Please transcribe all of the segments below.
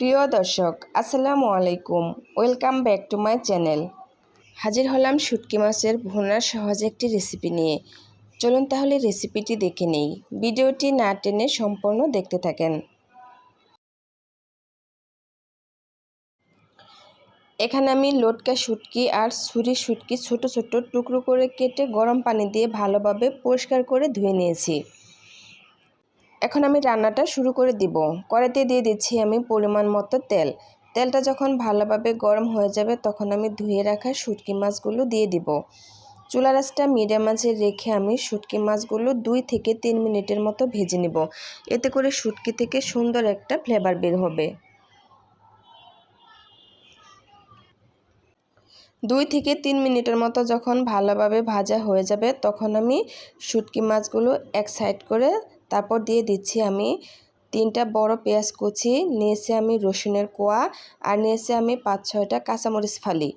প্রিয় দর্শক, আসসালামু আলাইকুম। Welcome back to my channel. হাজির হলাম শুটকি মাছের ভুনার সহজ একটি রেসিপি নিয়ে। চলুন তাহলে রেসিপিটি দেখে নেই। ভিডিওটি না টেনে সম্পূর্ণ দেখতে থাকেন। এখানে আমি লোটকা শুটকি আর ছুরি শুটকি ছোট ছোট টুকরো করে কেটে গরম পানি দিয়ে ভালোভাবে পরিষ্কার করে ধুয়ে নিয়েছি। এখন আমি রান্নাটা শুরু করে দিব। কড়াইতে দিয়ে দিচ্ছি আমি পরিমাণ মতো তেল। তেলটা যখন ভালোভাবে গরম হয়ে যাবে, তখন আমি ধুয়ে রাখা শুটকি মাছগুলো দিয়ে দিব। চুলা রাসটা মিডিয়াম মাছে রেখে আমি শুটকি মাছগুলো দুই থেকে তিন মিনিটের মতো ভেজে নিব। এতে করে শুটকি থেকে সুন্দর একটা ফ্লেভার বের হবে। দুই থেকে তিন মিনিটের মতো যখন ভালোভাবে ভাজা হয়ে যাবে, তখন আমি শুটকি মাছগুলো এক সাইড করে তারপর দিয়ে দিচ্ছি আমি তিনটা বড় পেঁয়াজ কুচি, নিয়েছি আমি রসুনের কোয়া আর নিয়েছি আমি পাঁচ ছয়টা কাঁচামরিচ ফালি।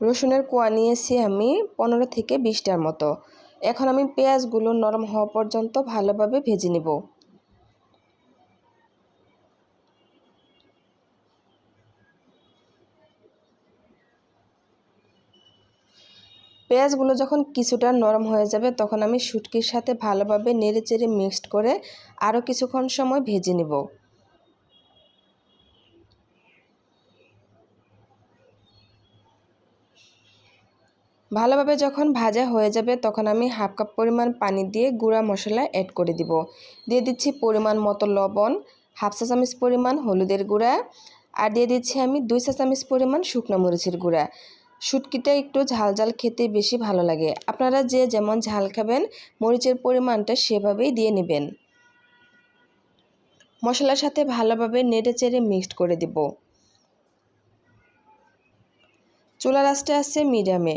রসুনের কোয়া নিয়েছি আমি পনেরো থেকে বিশটার মতো। এখন আমি পেঁয়াজগুলো নরম হওয়া পর্যন্ত ভালোভাবে ভেজে নেব। পেঁয়াজগুলো যখন কিছুটা নরম হয়ে যাবে, তখন আমি শুটকির সাথে ভালোভাবে নেড়ে চেড়ে মিক্সড করে আরও কিছুক্ষণ সময় ভেজে নেব। ভালোভাবে যখন ভাজা হয়ে যাবে, তখন আমি হাফ কাপ পরিমাণ পানি দিয়ে গুঁড়া মশলা অ্যাড করে দিব। দিয়ে দিচ্ছি পরিমাণ মতো লবণ, হাফ চা চামচ পরিমাণ হলুদের গুঁড়া, আর দিয়ে দিচ্ছি আমি দুই চা চামচ পরিমাণ শুকনো মরিচের গুঁড়া। শুটকিটা একটু ঝাল ঝাল খেতে বেশি ভালো লাগে। আপনারা যে যেমন ঝাল খাবেন, মরিচের পরিমাণটা সেভাবেই দিয়ে নেবেন। মশলার সাথে ভালোভাবে নেড়ে চেড়ে মিক্সড করে দিব। চুলা রাসটা আছে মিডিয়ামে।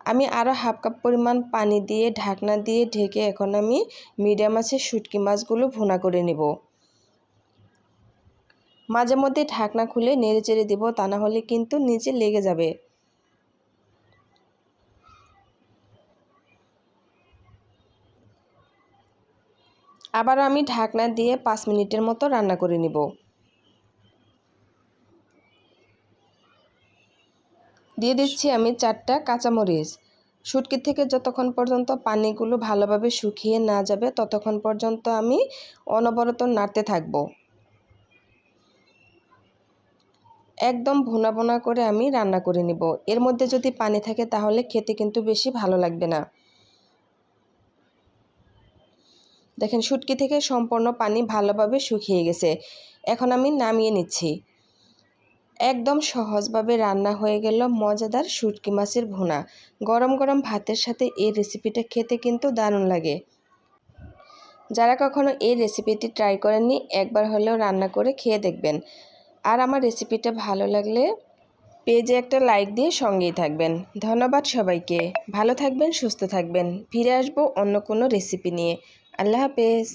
আমি আরও হাফ কাপ পরিমাণ পানি দিয়ে ঢাকনা দিয়ে ঢেকে এখন আমি মিডিয়াম আছে শুটকি মাছগুলো ভুনা করে নেব। মাঝে মধ্যে ঢাকনা খুলে নেড়ে চেড়ে দেবো, তা না হলে কিন্তু নিচে লেগে যাবে। আবার আমি ঢাকনা দিয়ে পাঁচ মিনিটের মতো রান্না করে নিব। দিয়ে দিচ্ছি আমি চারটা কাঁচামরিচ। শুটকি থেকে যতক্ষণ পর্যন্ত পানিগুলো ভালোভাবে শুকিয়ে না যাবে, ততক্ষণ পর্যন্ত আমি অনবরত নাড়তে থাকব। একদম ভুনা ভুনা করে আমি রান্না করে নিব। এর মধ্যে যদি পানি থাকে তাহলে খেতে কিন্তু বেশি ভালো লাগবে না। দেখেন, শুটকি থেকে সম্পূর্ণ পানি ভালোভাবে শুকিয়ে গেছে। এখন আমি নামিয়ে নিচ্ছি। একদম সহজভাবে রান্না হয়ে গেল মজাদার শুটকি মাছের ভুনা। গরম গরম ভাতের সাথে এই রেসিপিটা খেতে কিন্তু দারুণ লাগে। যারা কখনো এই রেসিপিটি ট্রাই করেননি, একবার হলেও রান্না করে খেয়ে দেখবেন। আর আমার রেসিপিটা ভালো লাগলে পেজে একটা লাইক দিয়ে সঙ্গেই থাকবেন। ধন্যবাদ সবাইকে। ভালো থাকবেন, সুস্থ থাকবেন। ফিরে আসব অন্য কোনো রেসিপি নিয়ে। আল্লাহ হাফেজ।